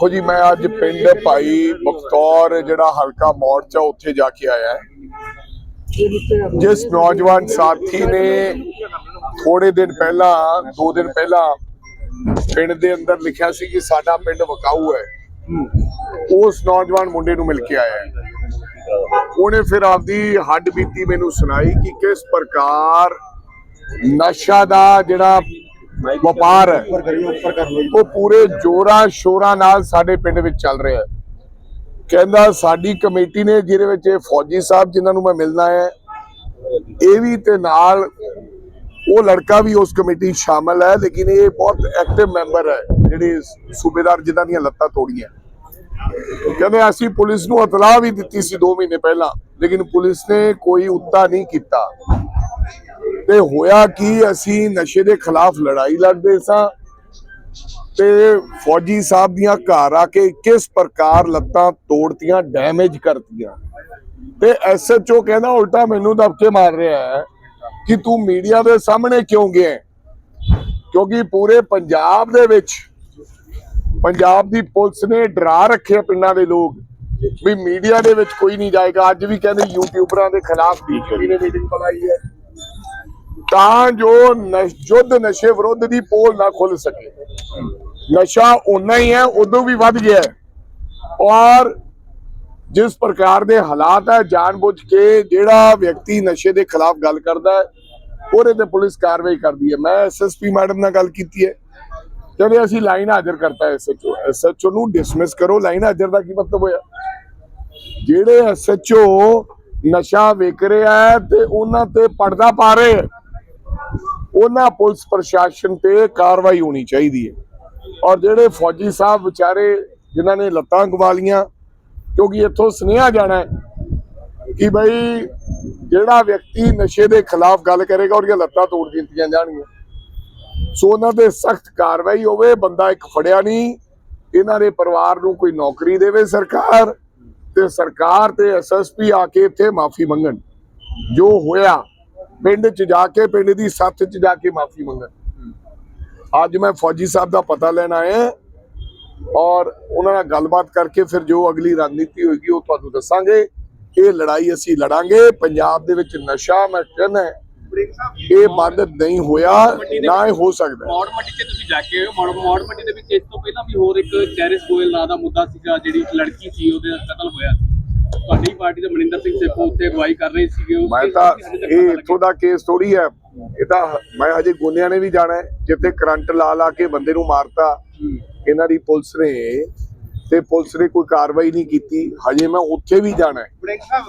ਦੇਖੋ ਜੀ, ਮੈਂ ਅੱਜ ਪਿੰਡ ਭਾਈ ਬਖਤੌਰ ਜਿਹੜਾ ਹਲਕਾ ਮੋਰਚਾ ਉੱਥੇ ਜਾ ਕੇ ਆਇਆ ਜਿਸ ਨੌਜਵਾਨ ਸਾਥੀ ਨੇ ਥੋੜੇ ਦਿਨ ਪਹਿਲਾਂ, ਦੋ ਦਿਨ ਪਹਿਲਾਂ ਪਿੰਡ ਦੇ ਅੰਦਰ ਲਿਖਿਆ ਸੀ ਕਿ ਸਾਡਾ ਪਿੰਡ ਵਕਾਊ ਹੈ। ਉਸ ਨੌਜਵਾਨ ਮੁੰਡੇ ਨੂੰ ਮਿਲ ਕੇ ਆਇਆ ਉਹਨੇ ਫਿਰ ਆਪਦੀ ਹੱਡ ਬੀਤੀ ਮੈਨੂੰ ਸੁਣਾਈ ਕਿ ਕਿਸ ਪ੍ਰਕਾਰ ਨਸ਼ਾ ਦਾ ਜਿਹੜਾ ਵਪਾਰ ਹੈ। ਉਹ ਪੂਰੇ ਜੋਰਾਂ ਸ਼ੋਰਾਂ ਨਾਲ ਸਾਡੇ ਪਿੰਡ ਵਿੱਚ ਚੱਲ ਰਿਹਾ ਹੈ। ਕਹਿੰਦਾ ਸਾਡੀ ਕਮੇਟੀ ਨੇ ਜਿਹਦੇ ਵਿੱਚ ਇਹ ਫੌਜੀ ਸਾਹਿਬ ਜਿਨ੍ਹਾਂ ਨੂੰ ਮੈਂ ਮਿਲਣਾ ਹੈ ਇਹ ਵੀ ਤੇ ਨਾਲ ਉਹ ਲੜਕਾ ਵੀ ਉਸ ਕਮੇਟੀ ਸ਼ਾਮਲ ਹੈ ਲੇਕਿਨ ਇਹ ਬਹੁਤ ਐਕਟਿਵ ਮੈਂਬਰ ਹੈ ਜਿਹੜੇ ਸੂਬੇਦਾਰ ਜਿਨ੍ਹਾਂ ਦੀਆਂ ਲੱਤਾਂ ਤੋੜੀਆਂ ਕਹਿੰਦੇ ਅਸੀਂ ਪੁਲਿਸ ਨੂੰ ਇਤਲਾਹ ਵੀ ਦਿੱਤੀ ਸੀ 2 ਮਹੀਨੇ ਪਹਿਲਾਂ ਲੇਕਿਨ ਪੁਲਿਸ ਨੇ ਕੋਈ ਉੱਤਾ ਨਹੀਂ ਕੀਤਾ। ਤੇ ਹੋਇਆ ਕੀ? ਅਸੀਂ ਨਸ਼ੇ ਦੇ ਖਿਲਾਫ ਲੜਾਈ ਲੜਦੇ ਸਾਂ ਤੇ ਫੌਜੀ ਸਾਹਿਬ ਦੀਆਂ ਘਰ ਆ ਕੇ ਕਿਸ ਪ੍ਰਕਾਰ ਲੱਤਾਂ ਤੋੜਤੀਆਂ ਡੈਮੇਜ ਕਰਤੀਆਂ। ਤੇ ਐਸਐਚਓ ਕਹਿੰਦਾ, ਉਲਟਾ ਮੈਨੂੰ ਦਬਕੇ ਮਾਰ ਰਿਹਾ ਹੈ ਕਿ ਤੂੰ ਮੀਡੀਆ ਦੇ ਸਾਹਮਣੇ ਕਿਉਂ ਗਿਆ ਕਿਉਂਕਿ ਪੂਰੇ ਪੰਜਾਬ ਦੇ ਵਿੱਚ ਪੰਜਾਬ ਦੀ ਪੁਲਿਸ ਨੇ ਡਰਾ ਰੱਖਿਆ ਪਿੰਡਾਂ ਦੇ ਲੋਕ ਵੀ ਮੀਡੀਆ ਦੇ ਵਿੱਚ ਕੋਈ ਨਹੀਂ ਜਾਏਗਾ। ਅੱਜ ਵੀ ਕਹਿੰਦੇ ਯੂਟਿਊਬਰਾਂ ਦੇ ਖਿਲਾਫ ਬੀਜੇਪੀ ਨੇ ਮੀਟਿੰਗ ਬੁਲਾਈ ਹੈ। ਤਾਂ ਜੋ ਯੁੱਧ ਨਸ਼ੇ ਵਿਰੁੱਧ ਦੀ ਪੋਲ ਨਾ ਖੁੱਲ ਸਕੇ। ਨਸ਼ਾ ਉਨਾ ਹੀ ਹੈ ਉਦੋਂ ਵੀ ਵੱਧ ਗਿਆ ਹੈ। ਔਰ ਜਿਸ ਪ੍ਰਕਾਰ ਦੇ ਹਾਲਾਤ ਹੈ, ਜਾਣਬੁੱਝ ਕੇ ਜਿਹੜਾ ਵਿਅਕਤੀ ਨਸ਼ੇ ਦੇ ਖਿਲਾਫ ਗੱਲ ਕਰਦਾ ਹੈ, ਉਹਦੇ ਤੇ ਪੁਲਿਸ ਕਾਰਵਾਈ ਕਰਦੀ ਹੈ। ਮੈਂ ਐਸਐਸਪੀ ਮੈਡਮ ਨਾਲ ਗੱਲ ਕੀਤੀ ਹੈ। ਕਹਿੰਦੇ ਅਸੀਂ ਲਾਈਨ ਹਾਜ਼ਰ ਕਰਤਾ ਐਸਐਚਓ ਐਸਐਚਓ ਨੂੰ ਡਿਸਮਿਸ ਕਰੋ। ਲਾਈਨ ਹਾਜ਼ਰ ਦਾ ਕੀ ਮਤਲਬ ਹੋਇਆ? ਜਿਹੜੇ ਐਸਐਚਓ ਨਸ਼ਾ ਵੇਚ ਰਿਹਾ ਤੇ ਉਹਨਾਂ ਤੇ ਪਰਦਾ ਪਾ ਰਹੇ ਹੈ ਉਹਨਾਂ ਪੁਲਿਸ ਪ੍ਰਸ਼ਾਸਨ ਤੇ ਕਾਰਵਾਈ ਹੋਣੀ ਚਾਹੀਦੀ ਹੈ। ਔਰ ਜਿਹੜੇ ਫੌਜੀ ਸਾਹਿਬ ਵਿਚਾਰੇ ਜਿਨ੍ਹਾਂ ਨੇ ਲੱਤਾਂ ਗਵਾ ਕਿਉਂਕਿ ਇੱਥੋਂ ਸੁਨੇਹਾ ਜਾਣਾ ਕਿ ਬਈ ਜਿਹੜਾ ਵਿਅਕਤੀ ਨਸ਼ੇ ਦੇ ਖਿਲਾਫ ਗੱਲ ਕਰੇਗਾ, ਉਹਦੀਆਂ ਲੱਤਾਂ ਤੋੜ ਦਿੱਤੀਆਂ ਜਾਣਗੀਆਂ। ਸੋ ਉਹਨਾਂ ਤੇ ਸਖਤ ਕਾਰਵਾਈ ਹੋਵੇ, ਬੰਦਾ ਇੱਕ ਫੜਿਆ ਨਹੀਂ, ਇਹਨਾਂ ਦੇ ਪਰਿਵਾਰ ਨੂੰ ਕੋਈ ਨੌਕਰੀ ਦੇਵੇ ਸਰਕਾਰ ਤੇ ਸਰਕਾਰ ਤੇ ਐਸਐਸਪੀ ਆ ਕੇ ਇੱਥੇ ਮਾਫੀ ਮੰਗਣ। ਜੋ ਹੋਇਆ ਪਿੰਡ 'ਚ ਜਾ ਕੇ, ਪਿੰਡ ਦੀ ਸੱਥ 'ਚ ਜਾ ਕੇ ਮਾਫੀ ਮੰਗਣ। ਅੱਜ ਮੈਂ ਫੌਜੀ ਸਾਹਿਬ ਦਾ ਪਤਾ ਲੈਣ ਆਇਆ ਔਰ ਉਹਨਾਂ ਨਾਲ ਗੱਲਬਾਤ ਕਰਕੇ ਫਿਰ ਜੋ ਅਗਲੀ ਰਣਨੀਤੀ ਹੋਏਗੀ ਉਹ ਤੁਹਾਨੂੰ ਦੱਸਾਂਗੇ। ਇਹ ਲੜਾਈ ਅਸੀਂ ਲੜਾਂਗੇ। ਪੰਜਾਬ ਦੇ ਵਿੱਚ ਨਸ਼ਾ ਮੈਂ ਕਹਿੰਦਾ ਇਹ ਬੰਦ ਨਹੀਂ ਹੋਇਆ, ਨਾ ਇਹ ਹੋ ਸਕਦਾ ਮੌੜ ਮੰਡੀ 'ਚ ਤੁਸੀਂ ਜਾ ਕੇ ਮੌੜ ਮੌੜ ਮੰਡੀ ਦੇ ਵਿੱਚ ਇਸ ਤੋਂ ਪਹਿਲਾਂ ਵੀ ਹੋਰ ਇੱਕ ਚੈਰਿਸ ਗੋਇਲ ਨਾਂ ਦਾ ਮੁੱਦਾ ਸੀਗਾ, ਜਿਹੜੀ ਲੜਕੀ ਸੀ, ਉਹਦੇ ਕਤਲ ਹੋਇਆ। ਤੁਹਾਡੀ ਪਾਰਟੀ ਦੇ ਮਨਿੰਦਰ ਸਿੰਘ ਸੇਖੋਂ ਉੱਥੇ ਅਗਵਾਈ ਕਰ ਰਹੇ ਸੀਗੇ ਮੈਂ ਤਾਂ ਇਹ ਇੱਥੋਂ ਦਾ ਕੇਸ ਥੋੜੀ ਹੈ। ਇਹ ਤਾਂ ਮੈਂ ਹਜੇ ਗੋਨਿਆਂ ਨੇ ਵੀ ਜਾਣਾ ਜਿੱਥੇ ਕਰੰਟ ਲਾ ਲਾ ਕੇ ਬੰਦੇ ਨੂੰ ਮਾਰਤਾ ਇਹਨਾਂ ਦੀ ਪੁਲਿਸ ਨੇ ਤੇ ਪੁਲਿਸ ਨੇ ਕੋਈ ਕਾਰਵਾਈ ਨਹੀਂ ਕੀਤੀ। ਹਜੇ ਮੈਂ ਉੱਥੇ ਵੀ ਜਾਣਾ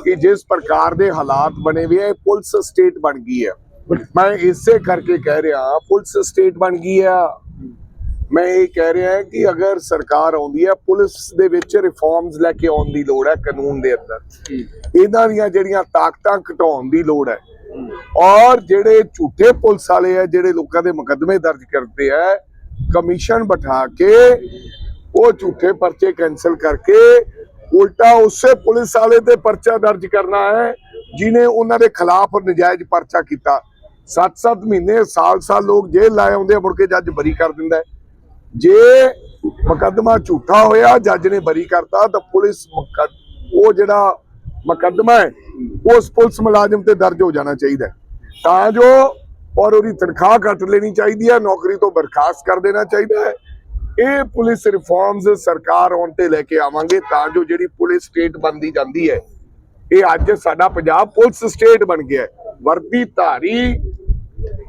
ਕਿ ਜਿਸ ਪ੍ਰਕਾਰ ਦੇ ਹਾਲਾਤ ਬਣੇ ਹੋਏ ਹੈ ਪੁਲਿਸ ਸਟੇਟ ਬਣ ਗਈ ਹੈ। ਮੈਂ ਇਸੇ ਕਰਕੇ ਕਹਿ ਰਿਹਾ ਪੁਲਿਸ ਸਟੇਟ ਬਣ ਗਈ ਹੈ ਮੈਂ ਇਹ ਕਹਿ ਰਿਹਾ ਕਿ ਅਗਰ ਸਰਕਾਰ ਆਉਂਦੀ ਹੈ ਪੁਲਿਸ ਦੇ ਵਿੱਚ ਰਿਫਾਰਮਸ ਲੈ ਕੇ ਆਉਣ ਦੀ ਲੋੜ ਹੈ ਕਾਨੂੰਨ ਦੇ ਅੰਦਰ। ਇਹਨਾਂ ਦੀਆਂ ਜਿਹੜੀਆਂ ਤਾਕਤਾਂ ਘਟਾਉਣ ਦੀ ਲੋੜ ਹੈ। ਔਰ ਜਿਹੜੇ ਝੂਠੇ ਪੁਲਿਸ ਵਾਲੇ ਆ ਜਿਹੜੇ ਲੋਕਾਂ ਦੇ ਮੁਕੱਦਮੇ ਦਰਜ ਕਰਦੇ ਆ ਕਮਿਸ਼ਨ ਬਿਠਾ ਕੇ ਉਹ ਝੂਠੇ ਪਰਚੇ ਕੈਨਸਲ ਕਰਕੇ ਉਲਟਾ ਉਸੇ ਪੁਲਿਸ ਵਾਲੇ ਤੇ ਪਰਚਾ ਦਰਜ ਕਰਨਾ ਹੈ ਜਿਨੇ ਉਹਨਾਂ ਦੇ ਖਿਲਾਫ ਨਜਾਇਜ਼ ਪਰਚਾ ਕੀਤਾ। 7-7 ਮਹੀਨੇ ਸਾਲ-ਸਾਲ ਲੋਕ ਜੇਲ੍ਹ ਲਾਏ ਹੁੰਦੇ ਆ ਮੁੜ ਕੇ ਜੱਜ ਬਰੀ ਕਰ ਦਿੰਦਾ ਜੇ ਮੁਕੱਦਮਾ ਝੂਠਾ ਹੋਇਆ, ਜੱਜ ਨੇ ਬਰੀ ਕਰਤਾ, ਤਾਂ ਪੁਲਿਸ ਉਹ ਜਿਹੜਾ ਮੁਕੱਦਮਾ ਹੈ, ਉਸ ਪੁਲਿਸ ਮੁਲਾਜ਼ਮ ਤੇ ਦਰਜ ਹੋ ਜਾਣਾ ਚਾਹੀਦਾ ਤਾਂ ਜੋ ਔਰ ਉਹਦੀ ਤਨਖਾਹ ਕੱਟ ਲੈਣੀ ਚਾਹੀਦੀ ਹੈ, ਨੌਕਰੀ ਤੋਂ ਬਰਖਾਸਤ ਕਰ ਦੇਣਾ ਚਾਹੀਦਾ ਹੈ। ਇਹ ਪੁਲਿਸ ਰਿਫਾਰਮਸ ਸਰਕਾਰ ਆਉਣ ਤੇ ਲੈ ਕੇ ਆਵਾਂਗੇ, ਤਾਂ ਜੋ ਜਿਹੜੀ ਪੁਲਿਸ ਸਟੇਟ ਬਣਦੀ ਜਾਂਦੀ ਹੈ, ਇਹ ਅੱਜ ਸਾਡਾ ਪੰਜਾਬ ਪੁਲਿਸ ਸਟੇਟ ਬਣ ਗਿਆ ਹੈ। ਵਰਦੀ ਧਾਰੀ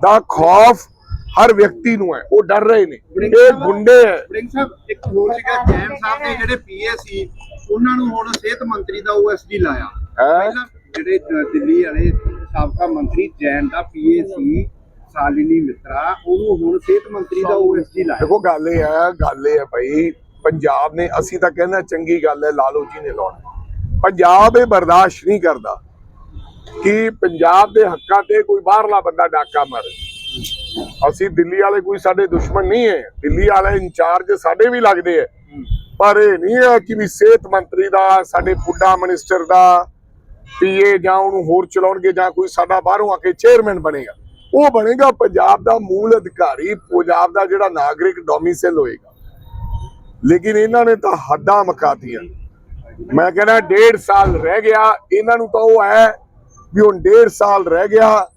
ਦਾ ਖੌਫ ਹਰ ਵਿਅਕਤੀ ਨੂੰ ਹੈ ਉਹ ਡਰ ਰਹੇ ਨੇ। ਇਹ ਗੁੰਡੇ ਹੈ। ਵੜਿੰਗ ਸਾਹਿਬ ਇੱਕ ਹੋਰ ਸੀਗਾ ਜੈਨ ਸਾਹਿਬ ਦੇ ਜਿਹੜੇ ਪੀਏ ਸੀ ਉਹਨਾਂ ਨੂੰ ਹੁਣ ਸਿਹਤ ਮੰਤਰੀ ਦਾ ਓਐਸਡੀ ਲਾਇਆ। ਹੈਂ? ਪਹਿਲਾਂ ਜਿਹੜੇ ਦਿੱਲੀ ਵਾਲੇ ਸਾਬਕਾ ਮੰਤਰੀ ਜੈਨ ਦਾ ਪੀਏ ਸੀ ਸਾਲਿਨੀ ਮਿੱਤਰਾ ਉਹਨੂੰ ਹੁਣ ਸਿਹਤ ਮੰਤਰੀ ਦਾ ਓਐਸਡੀ ਲਾਇਆ। ਦੇਖੋ ਗੱਲ ਇਹ ਹੈ ਗੱਲ ਇਹ ਹੈ ਭਾਈ ਪੰਜਾਬ ਨੇ ਅਸੀਂ ਤਾਂ ਕਹਿੰਦਾ ਚੰਗੀ ਗੱਲ ਹੈ ਲਾਲੋ ਜੀ ਨੇ ਲਾਉਣਾ ਪੰਜਾਬ ਇਹ ਬਰਦਾਸ਼ਤ ਨਹੀਂ ਕਰਦਾ ਕਿ ਪੰਜਾਬ ਦੇ ਹੱਕਾਂ ਤੇ ਕੋਈ ਬਾਹਰਲਾ ਬੰਦਾ ਡਾਕਾ ਮਾਰੇ। ਅਸੀਂ ਦਿੱਲੀ ਵਾਲੇ ਕੋਈ ਸਾਡੇ ਦੁਸ਼ਮਣ ਨਹੀਂ ਹੈ। ਦਿੱਲੀ ਵਾਲੇ ਇੰਚਾਰਜ ਸਾਡੇ ਵੀ ਲੱਗਦੇ ਹੈ। ਪਰ ਇਹ ਨਹੀਂ ਹੈ ਕਿ ਵੀ ਸਿਹਤ ਮੰਤਰੀ ਦਾ, ਸਾਡੇ ਪੁੱਡਾ ਮਿਨਿਸਟਰ ਦਾ, ਪੀਏ ਜਾਂ ਉਹਨੂੰ ਹੋਰ ਚਲਾਉਣਗੇ ਜਾਂ ਕੋਈ ਸਾਡਾ ਬਾਹਰੋਂ ਆ ਕੇ ਚੇਅਰਮੈਨ ਬਣੇਗਾ। ਉਹ ਬਣੇਗਾ, ਪੰਜਾਬ ਦਾ ਮੂਲ ਅਧਿਕਾਰੀ, ਪੰਜਾਬ ਦਾ ਜਿਹੜਾ ਨਾਗਰਿਕ ਡੋਮਿਸਾਈਲ ਹੋਏਗਾ। ਲੇਕਿਨ ਇਹਨਾਂ ਨੇ ਤਾਂ ਹੱਦਾਂ ਮਕਾਤੀਆਂ। ਮੈਂ ਕਹਿੰਦਾ ਡੇਢ ਸਾਲ ਰਹਿ ਗਿਆ, ਇਹਨਾਂ ਨੂੰ ਤਾਂ ਉਹ ਹੈ ਵੀ ਹੁਣ ਡੇਢ ਸਾਲ ਰਹਿ ਗਿਆ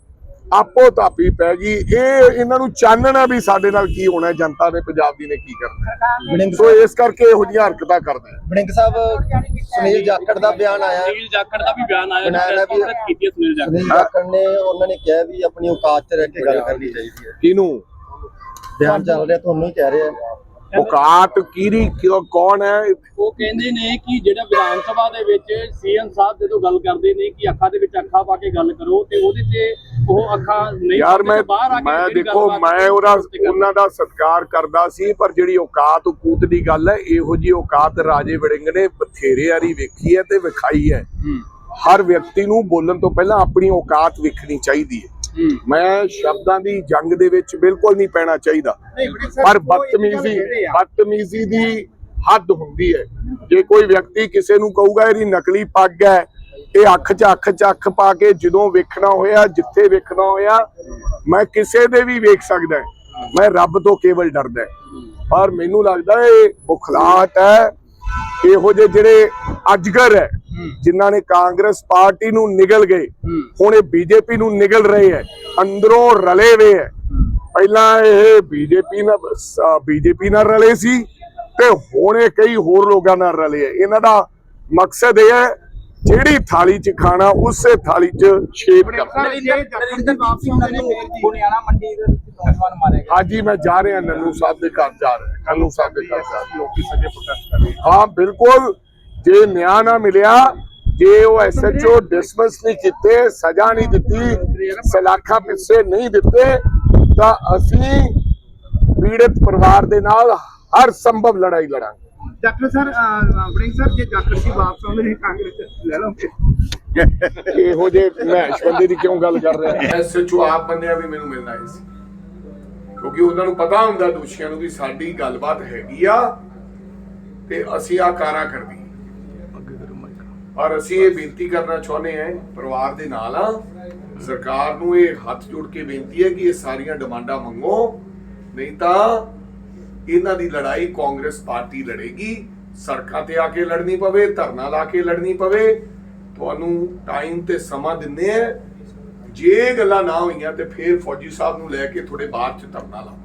ਆਪੋ ਤਾਪੀ ਪੈ ਗਈ। ਇਹ ਇਹਨਾਂ ਨੂੰ ਚਾਨਣਾ ਵੀ ਸਾਡੇ ਨਾਲ ਕੀ ਹੋਣਾ ਹੈ, ਜਨਤਾ ਨੇ ਪੰਜਾਬ ਦੀ ਨੇ ਕੀ ਕਰਨਾ ਸੋ ਇਸ ਕਰਕੇ ਇਹੋ ਜਿਹੀਆਂ ਹਰਕਤਾਂ ਕਰਦੇ ਆ। ਵੜਿੰਗ ਸਾਹਿਬ ਸੁਨੀਲ ਜਾਖੜ ਦਾ ਬਿਆਨ ਆਇਆ। ਸੁਨੀਲ ਜਾਖੜ ਦਾ ਵੀ ਬਿਆਨ ਆਇਆ। ਕੀਤੀ ਹੈ ਸੁਨੀਲ ਜਾਖੜ। ਨੇ ਉਹਨਾਂ ਨੇ ਕਿਹਾ ਵੀ ਆਪਣੀ ਔਕਾਤ 'ਚ ਰਹਿ ਕੇ ਗੱਲ ਕਰਨੀ ਚਾਹੀਦੀ ਹੈ। ਕਿਹਨੂੰ? ਬਿਆਨ ਚੱਲ ਰਿਹਾ ਤੁਹਾਨੂੰ ਹੀ ਕਹਿ ਰਹੇ। ਔਕਾਤ ਕੀਰੀ ਕਿਉਂ ਕੌਣ ਹੈ? ਉਹ ਕਹਿੰਦੇ ਨੇ ਕਿ ਜਿਹੜਾ ਵਿਧਾਨ ਸਭਾ ਦੇ ਵਿੱਚ ਸੀਐਮ ਸਾਹਿਬ ਜਦੋਂ ਗੱਲ ਕਰਦੇ ਨੇ ਕਿ ਅੱਖਾਂ ਦੇ ਵਿੱਚ ਅੱਖਾਂ ਪਾ ਕੇ ਗੱਲ ਕਰੋ ਤੇ ਉਹਦੇ ਤੇ ਉਹ ਅੱਖਾਂ ਨਹੀਂ ਯਾਰ ਮੈਂ ਮੈਂ ਦੇਖੋ ਮੈਂ ਉਹਦਾ ਉਹਨਾਂ ਦਾ ਸਤਿਕਾਰ ਕਰਦਾ ਸੀ ਪਰ ਜਿਹੜੀ ਔਕਾਤ ਉਕੂਤ ਦੀ ਗੱਲ ਹੈ ਇਹੋ ਜੀ ਔਕਾਤ ਰਾਜੇ ਵੜਿੰਗ ਨੇ ਬਥੇਰੇ ਵਾਰੀ ਵੇਖੀ ਹੈ ਤੇ ਵਿਖਾਈ ਹੈ। ਹਰ ਵਿਅਕਤੀ ਨੂੰ ਬੋਲਣ ਤੋਂ ਪਹਿਲਾਂ ਆਪਣੀ ਔਕਾਤ ਵੇਖਣੀ ਚਾਹੀਦੀ ਹੈ। ਹੂੰ। ਮੈਂ ਸ਼ਬਦਾਂ ਦੀ ਜੰਗ ਦੇ ਵਿੱਚ ਬਿਲਕੁਲ ਨਹੀਂ ਪੈਣਾ ਚਾਹੀਦਾ। ਪਰ ਬਦਤਮੀਜ਼ੀ ਬਦਤਮੀਜ਼ੀ ਦੀ ਹੱਦ ਹੁੰਦੀ ਹੈ। ਜੇ ਕੋਈ ਵਿਅਕਤੀ ਕਿਸੇ ਨੂੰ ਕਹੂਗਾ ਇਹਦੀ ਨਕਲੀ ਪੱਗ ਹੈ ਇਹ ਅੱਖ 'ਚ ਅੱਖ 'ਚ ਅੱਖ ਪਾ ਕੇ ਜਦੋਂ ਵੇਖਣਾ ਹੋਇਆ, ਜਿੱਥੇ ਵੇਖਣਾ ਹੋਇਆ, ਮੈਂ ਕਿਸੇ ਦੇ ਵੀ ਵੇਖ ਸਕਦਾ ਮੈਂ ਰੱਬ ਤੋਂ ਕੇਵਲ ਡਰਦਾ ਪਰ ਮੈਨੂੰ ਲੱਗਦਾ ਇਹ ਬੁਖਲਾਹਟ ਹੈ। ਇਹੋ ਜਿਹੇ ਜਿਹੜੇ ਅਜਗਰ ਹੈ, ਜਿਨ੍ਹਾਂ ਨੇ ਕਾਂਗਰਸ ਪਾਰਟੀ ਨੂੰ ਨਿਗਲ ਗਏ। ਹੁਣ ਇਹ ਬੀਜੇਪੀ ਨੂੰ ਨਿਗਲ ਰਹੇ ਹੈ। ਅੰਦਰੋਂ ਰਲੇ ਹੋਏ ਹੈ। ਪਹਿਲਾਂ ਇਹ ਬੀਜੇਪੀ ਨਾਲ ਬੀਜੇਪੀ ਨਾਲ ਰਲੇ ਸੀ ਤੇ ਹੁਣ ਇਹ ਕਈ ਹੋਰ ਲੋਕਾਂ ਨਾਲ ਰਲੇ ਹੈ। ਇਹਨਾਂ ਦਾ ਮਕਸਦ ਇਹ ਹੈ ਜਿਹੜੀ ਥਾਲੀ 'ਚ ਖਾਣਾ ਉਸੇ ਥਾਲੀ 'ਚ ਛੇਪ ਕਰਨਾ। ਨਰਿੰਦਰ ਵਾਪਸੀ ਹੁੰਦੇ ਨੇ ਫਿਰ ਜੀ ਹੁਣਿਆਣਾ ਮੰਡੀ ਦੇ ਵਿੱਚ ਨੌਜਵਾਨ ਮਾਰੇ ਗਏ। ਅੱਜ ਹੀ ਮੈਂ ਜਾ ਰਿਹਾ ਨੰਨੂ ਸਾਹਿਬ ਦੇ ਘਰ ਜਾ ਰਿਹਾ ਨੰਨੂ ਸਾਹਿਬ ਦੇ ਘਰ ਜਾ ਰਿਹਾ। ਲੋਕੀ ਸੱਜੇ ਪ੍ਰੋਟੈਸਟ ਕਰ ਰਹੇ ਹਾਂ ਬਿਲਕੁਲ ਜੇ ਨਿਆਂ ਨਾ ਮਿਲਿਆ ਜੇ ਉਹ ਐਸਐਚਓ ਡਿਸਮਿਸ ਨਹੀਂ ਕੀਤੇ ਸਜ਼ਾ ਨਹੀਂ ਦਿੱਤੀ ਸਲਾਖਾਂ ਪਿੱਛੇ ਨਹੀਂ ਦਿੱਤੇ ਤਾਂ ਅਸੀਂ ਪੀੜਤ ਪਰਿਵਾਰ ਦੇ ਨਾਲ ਹਰ ਸੰਭਵ ਲੜਾਈ ਲੜਾਂਗੇ। ਡਾਕਟਰ ਸਰ ਵੜਿੰਗ ਸਾਹਿਬ ਜੇ ਡਾਕਟਰ ਜੀ ਵਾਪਸ ਆਉਂਦੇ ਨੇ ਕਾਂਗਰਸ ਲੈ ਲਓਗੇ? ਇਹੋ ਜੇ ਮਹਿਸ਼ ਬੰਦੇ ਦੀ ਕਿਉਂ ਗੱਲ ਕਰ ਰਿਹਾ? ਐਸਐਚਓ ਆਪ ਬੰਦਿਆਂ ਵੀ ਮੈਨੂੰ ਮਿਲਣਾ ਆਏ ਸੀ। ਕਿਉਂਕਿ ਉਹਨਾਂ ਨੂੰ ਪਤਾ ਹੁੰਦਾ ਦੋਸ਼ੀਆਂ ਨੂੰ ਵੀ ਸਾਡੀ ਗੱਲਬਾਤ ਹੈਗੀ ਆ ਤੇ ਅਸੀਂ ਆ ਕਾਰਾ ਕਰਦੀ ਪਰ ਅਸੀਂ ਇਹ ਬੇਨਤੀ ਕਰਨਾ ਚਾਹੁੰਦੇ ਹਾਂ ਪਰਿਵਾਰ ਦੇ ਨਾਲ ਆ। ਸਰਕਾਰ ਨੂੰ ਇਹ ਹੱਥ ਜੋੜ ਕੇ ਬੇਨਤੀ ਹੈ ਕਿ ਇਹ ਸਾਰੀਆਂ ਡਿਮਾਂਡਾਂ ਮੰਗੋ ਨਹੀਂ ਤਾਂ ਇਹਨਾਂ ਦੀ ਲੜਾਈ ਕਾਂਗਰਸ ਪਾਰਟੀ ਲੜੇਗੀ। ਸੜਕਾਂ ਤੇ ਆ ਕੇ ਲੜਨੀ ਪਵੇ, ਧਰਨਾ ਲਾ ਕੇ ਲੜਨੀ ਪਵੇ। ਤੁਹਾਨੂੰ ਟਾਈਮ ਤੇ ਸਮਾਂ ਦਿੰਦੇ ਆ। ਜੇ ਗੱਲਾਂ ਨਾ ਹੋਈਆਂ ਤੇ ਫਿਰ ਫੌਜੀ ਸਾਹਿਬ ਨੂੰ ਲੈ ਕੇ ਥੋੜੇ ਬਾਅਦ ਚ ਧਰਨਾ ਲਾਓ